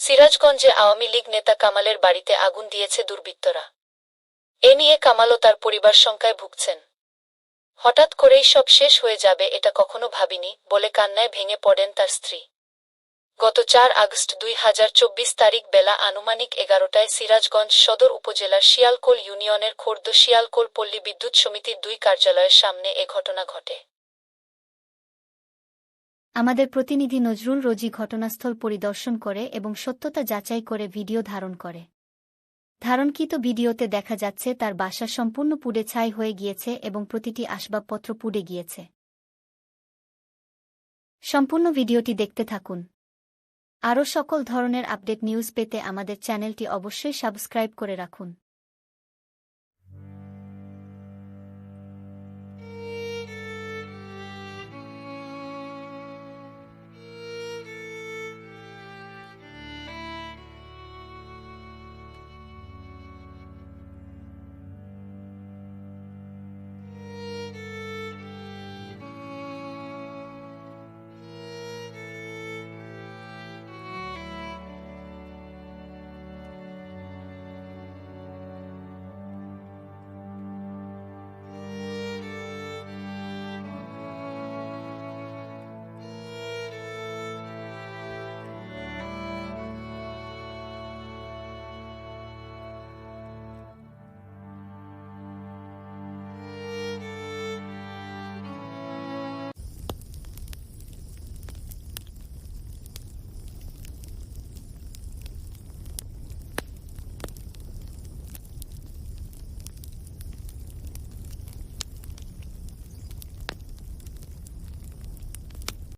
সিরাজগঞ্জে আওয়ামী লীগ নেতা কামালের বাড়িতে আগুন দিয়েছে দুর্বৃত্তরা। এ নিয়ে কামাল ও তার পরিবার শঙ্কায় ভুগছেন। হঠাৎ করেই সব শেষ হয়ে যাবে এটা কখনো ভাবিনি বলে কান্নায় ভেঙে পড়েন তার স্ত্রী। গত চার আগস্ট দুই হাজার চব্বিশ তারিখ বেলা আনুমানিক এগারোটায় সিরাজগঞ্জ সদর উপজেলার শিয়ালকোল ইউনিয়নের খোর্দ শিয়ালকোল পল্লী বিদ্যুৎ সমিতির দুই কার্যালয়ের সামনে এ ঘটনা ঘটে। আমাদের প্রতিনিধি নজরুল রোজি ঘটনাস্থল পরিদর্শন করে এবং সত্যতা যাচাই করে ভিডিও ধারণ করে। ধারণকৃত ভিডিওতে দেখা যাচ্ছে তার বাসা সম্পূর্ণ পুড়ে ছাই হয়ে গিয়েছে এবং প্রতিটি আসবাবপত্র পুড়ে গিয়েছে। সম্পূর্ণ ভিডিওটি দেখতে থাকুন। আরও সকল ধরনের আপডেট নিউজ পেতে আমাদের চ্যানেলটি অবশ্যই সাবস্ক্রাইব করে রাখুন।